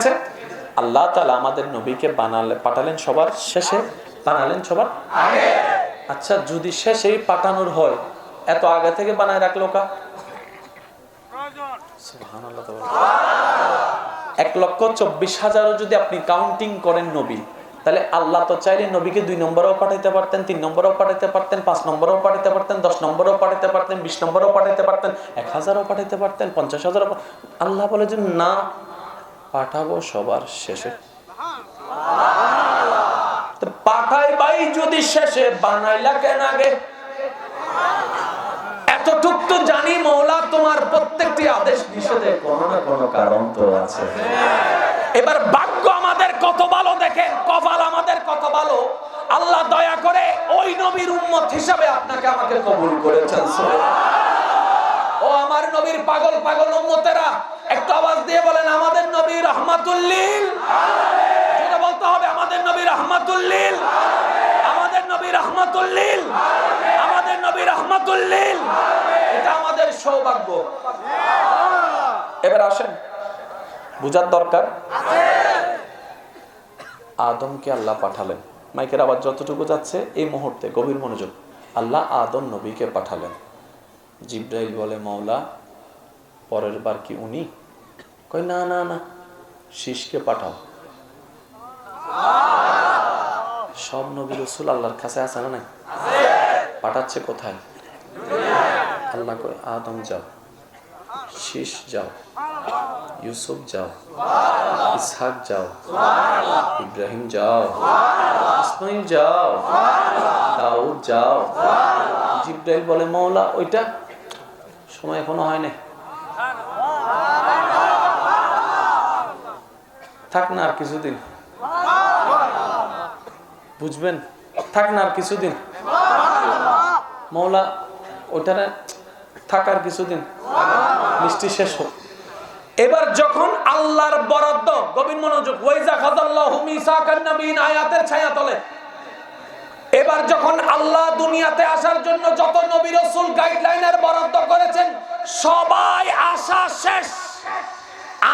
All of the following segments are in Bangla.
আছে? আল্লাহ তালা আমাদের নবীকে বানালে, পাঠালেন সবার শেষে? বানালেন সবার আচ্ছা যদি শেষেই পাঠানোর হয়, এত আগে থেকে বানায় রাখল কা। এক লক্ষ চব্বিশ হাজারও যদি আপনি কাউন্টিং করেন নবী, তাহলে আল্লাহ তো চাইলে নবীকে দুই নম্বরেও পাঠাইতে পারতেন, তিন নম্বরেও পাঠাইতে পারতেন, পাঁচ নম্বরেও পাঠাইতে পারতেন, দশ নম্বরেও পাঠাইতে পারতেন, বিশ নম্বরেও পাঠাইতে পারতেন, এক হাজারও পাঠাইতে পারতেন, পঞ্চাশ হাজারও আল্লাহ বলে যে না পাঠাবো সবার শেষে। পাঠাই বাই যদি শেষে, বানাইলা কেন আগে? জানি মৌলা, তোমার প্রত্যেকটি আদেশ কোনো না কোনো কারণ তো আছে। এবার ভাগ্য আমাদের কত ভালো দেখেন, কপাল আমাদের কত ভালো। আল্লাহ দয়া করে ওই নবীর উম্মত হিসাবে আপনাকে আমাকে কবুল করেছেন ও আমার নবীর পাগল পাগল উম্মতেরা একটু আওয়াজ দিয়ে বলেন, আমাদের নবী রহমাতুল্লিল। বলতে হবে, আমাদের নবী রহমাতুল্লিল। আমাদের নবী রহমাতুল্লিল। আমাদের নবী রহমাতুল্লিল। এটা আমাদের সৌভাগ্য। এবার আসেন, বুঝার দরকার? আদমকে আল্লাহ পাঠালেন। মাইকের আবার যতটুকু যাচ্ছে, এই মুহূর্তে গভীর মনোযোগ। আল্লাহ আদম নবীকে পাঠালেন। জিব্রাইল বলে, মাওলা, পরের বার কি উনি কই না না না শীষকে পাঠাও। সব নবী রসুল আল্লাহর কাছে আছে না নাই? পাঠাচ্ছে কোথায়? আল্লাহ কয়, আদম যাও শীষ যাও, ইউসুফ যাও, ইসহাক যাও, ইব্রাহিম যাও ইসমাইল যাও, দাউদ যাও। জিব্রাইল বলে মৌলা ওইটা সময় এখনও হয় নাই। থাক না আর কিছুদিন। বুঝবেন? থাক না আর কিছুদিন। মৌলা, ওইটারে থাকার কিছুদিন। মিষ্টি শেষ হোক। এবার যখন আল্লাহর বরাদ্দ, গভীর মনোযোগ, ওয়াইজা খাযাল্লাহু মিসাকান নবীন আয়াতের ছায়া তলে। এবার যখন আল্লাহ দুনিয়াতে আসার জন্য যত নবী রাসূল গাইডলাইনের বরাদ্দ করেছেন, সবাই আশা শেষ।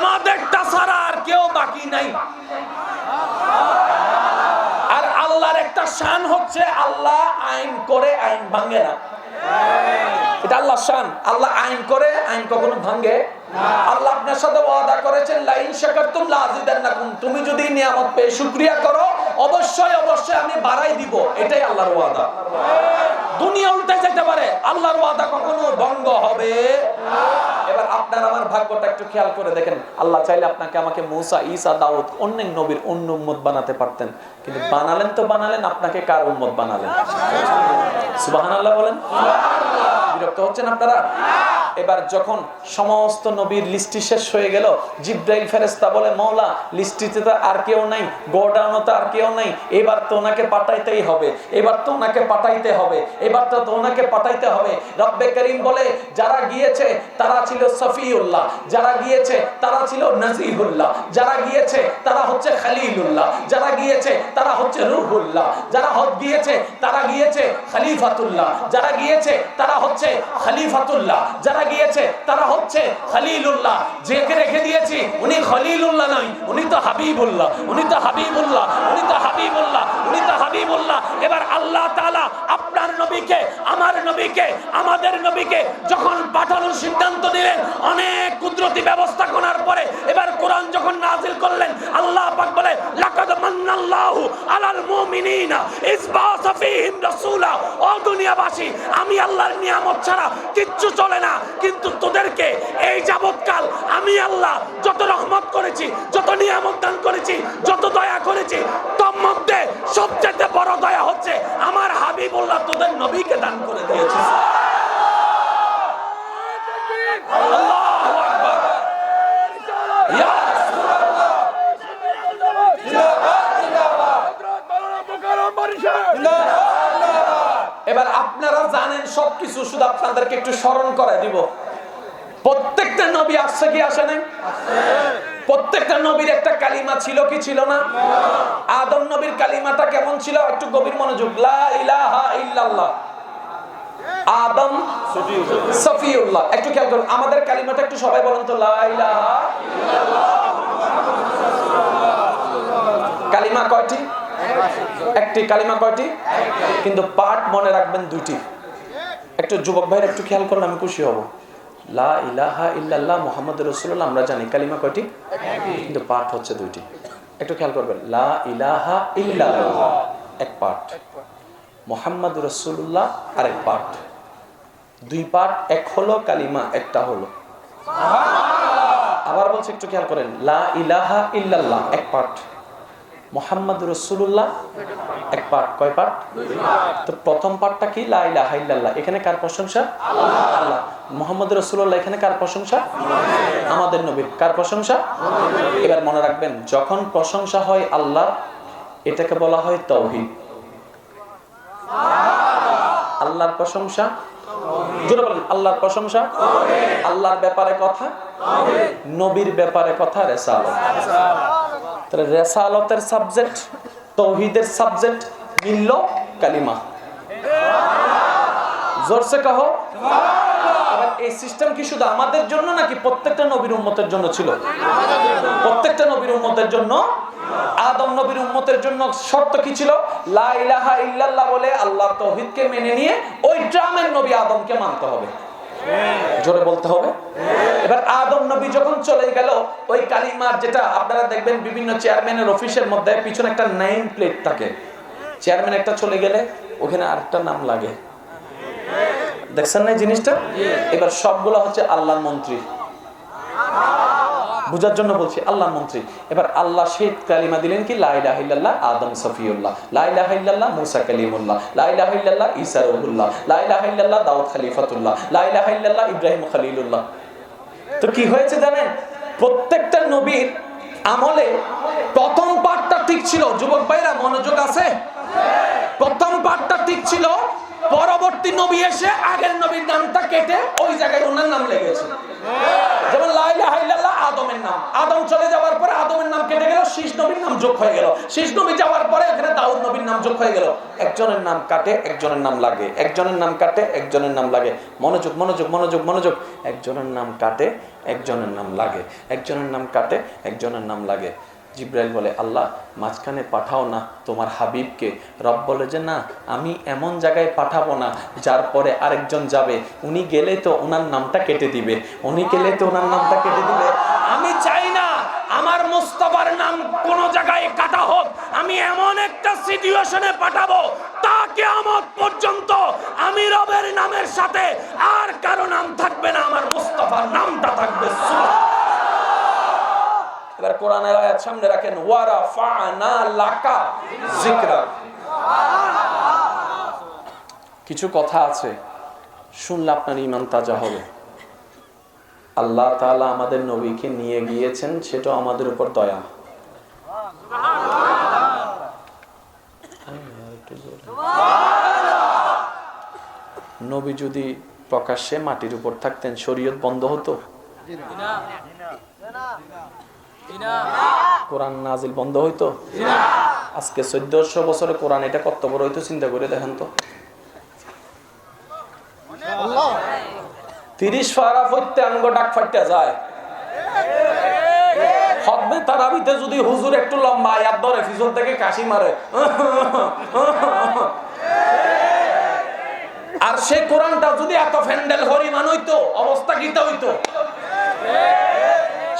আমাদেরটা ছাড়া আর কেউ বাকি নাই। আর আল্লাহর একটা শান হচ্ছে, আল্লাহ আইন করে, আইন ভাঙে না। এটা আল্লাহ শান। আল্লাহ আইন করে, আইন কখনো ভাঙে। আল্লাহ আপনার সাথে ওয়াদা করেছেন, লাইন শাকারতুম লাযিদান্নাকুম তুমি যদি নিয়ামত পেয়ে শুকরিয়া করো, অবশ্যই অবশ্যই আমি বাড়াই দিব। এটাই আল্লাহর ওয়াদা। দুনিয়া উল্টে যেতে পারে। আল্লাহর ওয়াদা কখনো ভঙ্গ হবে এবার আপনার আমার ভাগ্যটা একটু খেয়াল করে দেখেন। আল্লাহ চাইলে আপনাকে আমাকে মুসা, ঈসা, দাউদ অন্য নবীর অন্য উম্মত বানাতে পারতেন। কিন্তু বানালেন তো বানালেন, আপনাকে কার উম্মত বানালেন? সুবাহান আল্লাহ বলেন। বিরক্ত হচ্ছেন আপনারা? এবার যখন সমস্ত নবীর লিস্টি শেষ হয়ে গেল, জিব্রাইল ফেরেস্তা বলে মৌলা লিস্টিতে তো আর কেউ নাই গোডাউনও তো আর কেউ নাই, এবার তো ওনাকে পাঠাইতেই হবে, এবার তো ওনাকে পাঠাইতে হবে, এবার তো ওনাকে পাঠাইতে হবে। রব্বে করিম বলে, যারা গিয়েছে, তারা ছিল সফিউল্লাহ, যারা গিয়েছে, তারা ছিল নাজিহুল্লাহ যারা গিয়েছে, তারা হচ্ছে খালিলুল্লাহ, যারা গিয়েছে, তারা হচ্ছে রুহুল্লাহ, যারা হজ গিয়েছে, তারা গিয়েছে খলিফাতুল্লাহ, যারা গিয়েছে, তারা হচ্ছে খলিফাতুল্লাহ, যারা গিয়েছে, তারা হচ্ছে খলিলুল্লাহ। যেকে রেখে দিয়েছি, উনি খলিলুল্লাহ নয়, উনি তো হাবিবুল্লাহ, উনি তো হাবিবুল্লাহ, উনি তো হাবিবুল্লাহ, উনি তো হাবিবুল্লাহ। এবার আল্লাহ তাআলা আপনার নবীকে, আমার নবীকে, আমাদের নবীকে যখন পাঠানোর সিদ্ধান্ত নিলেন, অনেক কুদরতি ব্যবস্থা করার পরে এবার কোরআন যখন নাজিল করলেন, আল্লাহ পাক বলে লাকাদ আলাল মুমিনিনা ইজ বাআসা রাসূলা। ও দুনিয়াবাসী, আমি আল্লাহর নিয়ামত ছাড়া কিচ্ছু চলে না। কিন্তু তোদেরকে এই যাবৎকাল আমি আল্লাহ যত রহমত করেছি, যত নিয়ামত দান করেছি, যত দয়া করেছি, তোর মধ্যে সবচেয়ে বড় দয়া হচ্ছে আমার হাবিবুল্লাহ তোদের নবীকে দান করে দিয়েছে। আল্লাহু আকবার ইয়া এবার আপনারা জানেন সবকিছু, শুধু আপনাদেরকে একটু স্মরণ করে দিব। প্রত্যেকটা নবী আসছে কি আসে নাই? প্রত্যেকটা নবীর একটা কালিমা ছিল কি ছিল না? আদম নবীর কালিমাটা কেমন ছিল? একটু গভীর মনোযোগ। লা ইলাহা ইল্লাল্লাহ। আদম সফিউল্লাহ। একটু খেয়াল করুন, আমাদের কালিমাটা একটু সবাই বলেন তো, লা ইলাহা কালিমা কয়টি? একটি। কালিমা কয়টি? কিন্তু পাঠ মনে রাখবেন দুইটি। একটু যুবক ভাইয়ের একটু খেয়াল করলে আমি খুশি হব। লা ইলাহা ইল্লাল্লাহ মোহাম্মদ রসুল্লাহ আমরা জানি, কালিমা কয়টি? কিন্তু পাঠ হচ্ছে দুইটি। একটু খেয়াল করবেন, লা ইলাহা ইল্লাল্লাহ, এক পাঠ। মোহাম্মদ রসুল্লাহ আরেক পাঠ। দুই পাঠ, এক হলো কালিমা, একটা হলো। আবার বলছে, একটু খেয়াল করেন, লা ইলাহা ইল্লাল্লাহ, এক পাঠ। মোহাম্মদ রসুল্লাহ এক পাঠ কয় পাঠ তো প্রথম পাঠটা কি? লা ইলাহা ইল্লাল্লাহ। এখানে কার প্রশংসা? আল্লাহ। মোহাম্মদ রসুল্লাহ এখানে কার প্রশংসা? আমাদের নবীর। কার প্রশংসা? এবার মনে রাখবেন, যখন প্রশংসা হয় আল্লাহ এটাকে বলা হয় তৌহিদ আল্লাহর প্রশংসা? জোরে বলেন, আল্লাহর প্রশংসা? আল্লাহর ব্যাপারে কথা? নবীর ব্যাপারে কথা, রেসালত। তাহলে রেসালতের সাবজেক্ট তৌহিদের সাবজেক্ট মিলল কালিমা। জোরসে কহ? এই সিস্টেম কি শুধু আমাদের জন্য নাকি প্রত্যেকটা নবীর উম্মতের জন্য ছিল? প্রত্যেকটা নবীর উম্মতের জন্য। আদম নবীর উম্মতের জন্য শর্ত কি ছিল? লা ইলাহা ইল্লাল্লাহ বলে আল্লাহ তৌহিদকে মেনে নিয়ে ওই ড্রামের নবী আদমকে মানতে হবে। জোরে বলতে হবে। এবার আদম নবী যখন চলে গেল ওই কালিমার যেটা আপনারা দেখবেন বিভিন্ন চেয়ারম্যানের অফিসের মধ্যে পিছনে একটা নেম প্লেট থাকে। চেয়ারম্যান একটা চলে গেলে ওখানে আরেকটা নাম লাগে। দেখছেন না জিনিসটা? এবার সবগুলো হচ্ছে আল্লাহ মন্ত্রী। বুঝার জন্য বলছি আল্লাহ মন্ত্রী। এবার আল্লাহ শেখ কালিমা দিলেন কি? লাইলাহ ইল্লাল্লাহ আদম সফিউল্লাহ। লাইলাহ ইল্লাল্লাহ মুসা কালিমুল্লাহ। লাইলাহ ইল্লাল্লাহ ঈসা রুহুল্লাহ। লাইলাহ ইল্লাল্লাহ দাউদ খলিফাতুল্লাহ। লাইলাহ ইল্লাল্লাহ ইব্রাহিম খলিলুল্লাহ। তো কি হয়েছে জানেন? প্রত্যেকটা নবীর আমলে প্রথম পাঠটা ঠিক ছিল। যুবক ভাইরা, মনোযোগ আছে? প্রথম পাঠটা ঠিক ছিল পরবর্তী নবী এসে আগের নবীর নামটা কেটে ওই জায়গায় ওনার নাম লেগেছে। যেমন লাইলা হাইলাল্লাহ আদমের নাম। আদম চলে যাওয়ার পরে আদমের নাম কেটে গেল, শীষ নবীর নাম যোগ হয়ে গেল। শীষ নবী যাওয়ার পরে এখানে দাউদ নবীর নাম যোগ হয়ে গেল। একজনের নাম কাটে, একজনের নাম লাগে। একজনের নাম কাটে, একজনের নাম লাগে। মনোযোগ মনোযোগ মনোযোগ মনোযোগ। একজনের নাম কাটে, একজনের নাম লাগে। একজনের নাম কাটে, একজনের নাম লাগে। জিব্রাইল বলে, আল্লাহ, মাঝখানে পাঠাও না তোমার হাবিবকে। রব বলে যে না, আমি এমন জায়গায় পাঠাবো না যার পরে আরেকজন যাবে। উনি গেলে তো ওনার নামটা কেটে দিবে। উনি গেলে তো ওনার নামটা কেটে দিবে। আমি চাই না আমার মুস্তফার নাম কোন জায়গায় কাটা হোক। আমি এমন একটা সিচুয়েশনে পাঠাবো তাকে আমার পর্যন্ত আমি রবের নামের সাথে আর কারও নাম থাকবে না। আমার মুস্তফার নামটা থাকবে সুবহানাল্লাহ। এবার কোরআনের আয়াত সামনে রাখেন ওয়ারা ফানা লাকা যিকরা। কিছু কথা আছে, শুনলে আপনার ইমান তাজা হবে। আল্লাহ তাআলা আমাদের নবীকে নিয়ে গিয়েছেন, সেটা আমাদের উপর দয়া। নবী যদি প্রকাশ্যে মাটির উপর থাকতেন, শরীয়ত বন্ধ হতো? কোরআন নাজিল বন্ধ হইতো? আজকে চোদ্দশো বছরে কোরআন এটা কত বড় হইতো চিন্তা করে দেখেন তো। তিরিশ ফারা ফইতে আঙ্গ ডাক ফাইটা যায়। তারাবিতে যদি হুজুর একটু লম্বা আয়াত ধরে পিছন থেকে কাশি মারে। আর সে কোরআনটা যদি এত ফ্যান্ডেল হরিমান হইতো, অবস্থা গীতা হইতো?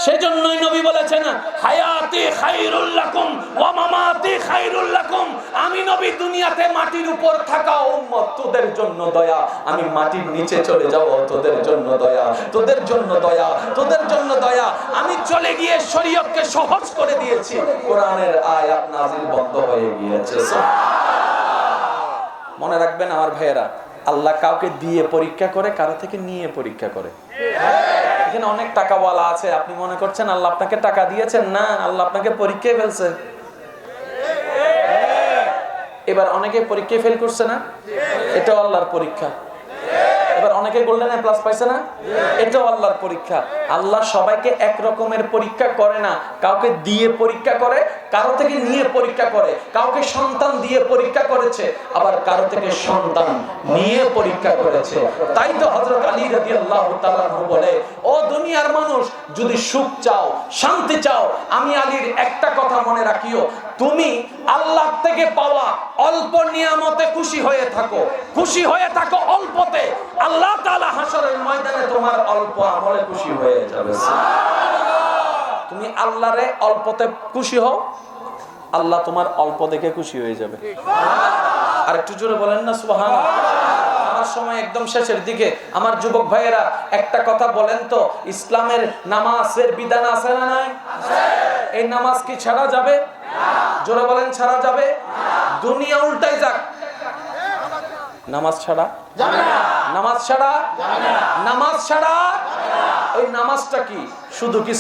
সেজন্যই নবী বলেছেন, হায়াতি খাইরুল লাকুম ওয়া মামাতি খাইরুল লাকুম। আমি নবী, দুনিয়াতে মাটির উপর থাকা উম্মত, তোদের জন্য দয়া। আমি মাটির নিচে চলে যাব, তোদের জন্য দয়া। তোদের জন্য দয়া, তোদের জন্য দয়া। আমি চলে গিয়ে শরীয়তকে সহজ করে দিয়েছি। কোরআনের আয়াত নাজিল বন্ধ হয়ে গিয়েছে। মনে রাখবেন আমার ভাইয়েরা, আল্লাহ কাউকে দিয়ে পরীক্ষা করে, কারও থেকে নিয়ে পরীক্ষা করে। এখানে অনেক টাকাওয়ালা আছে, আপনি মনে করছেন আল্লাহ আপনাকে টাকা দিয়েছেন? না, আল্লাহ আপনাকে পরীক্ষায় ফেলছে। এবার অনেকে পরীক্ষায় ফেল করছে না? এটাও আল্লাহর পরীক্ষা। এবার অনেকে গোল্ডেন প্লাস পাইছে না? এটাও আল্লাহর পরীক্ষা। আল্লাহ সবাইকে এক রকমের পরীক্ষা করে না। কাউকে দিয়ে পরীক্ষা করে, কারও থেকে নিয়ে পরীক্ষা করে, কাউকে সন্তান দিয়ে পরীক্ষা করেছে, আবার কারও থেকে সন্তান নিয়ে পরীক্ষা করেছে। তাই তো হযরত আলী রাদিয়াল্লাহু তাআলা বলে, ও দুনিয়ার মানুষ, যদি সুখ চাও, শান্তি চাও, আমি আলীর একটা কথা মনে রাখিও তুমি আল্লাহ থেকে পাওয়া অল্প নিয়ামতে খুশি হয়ে থাকো। খুশি হয়ে থাকো অল্পতে। আল্লাহ তাআলা হাসরের ময়দানে তোমার অল্প আমলে খুশি হয়ে যাবে। তুমি আল্লাহরে অল্পতে খুশি হও আল্লাহ তোমার অল্প দেখে খুশি হয়ে যাবে। আর একটু জোরে বলেন না সুবহান আমার সময় একদম শেষের দিকে। আমার যুবক ভাইয়েরা একটা কথা বলেন তো ইসলামের নামাজের বিধান আছে না নাই? এই নামাজ কি ছাড়া যাবে? জোরে বলেন, ছাড়া যাবে? দুনিয়া উল্টাই যাক। নামাজ ছাড়া? নামাজ ছাড়া? নামাজ ছাড়া? ওই নামাজটা কি? শুধু কি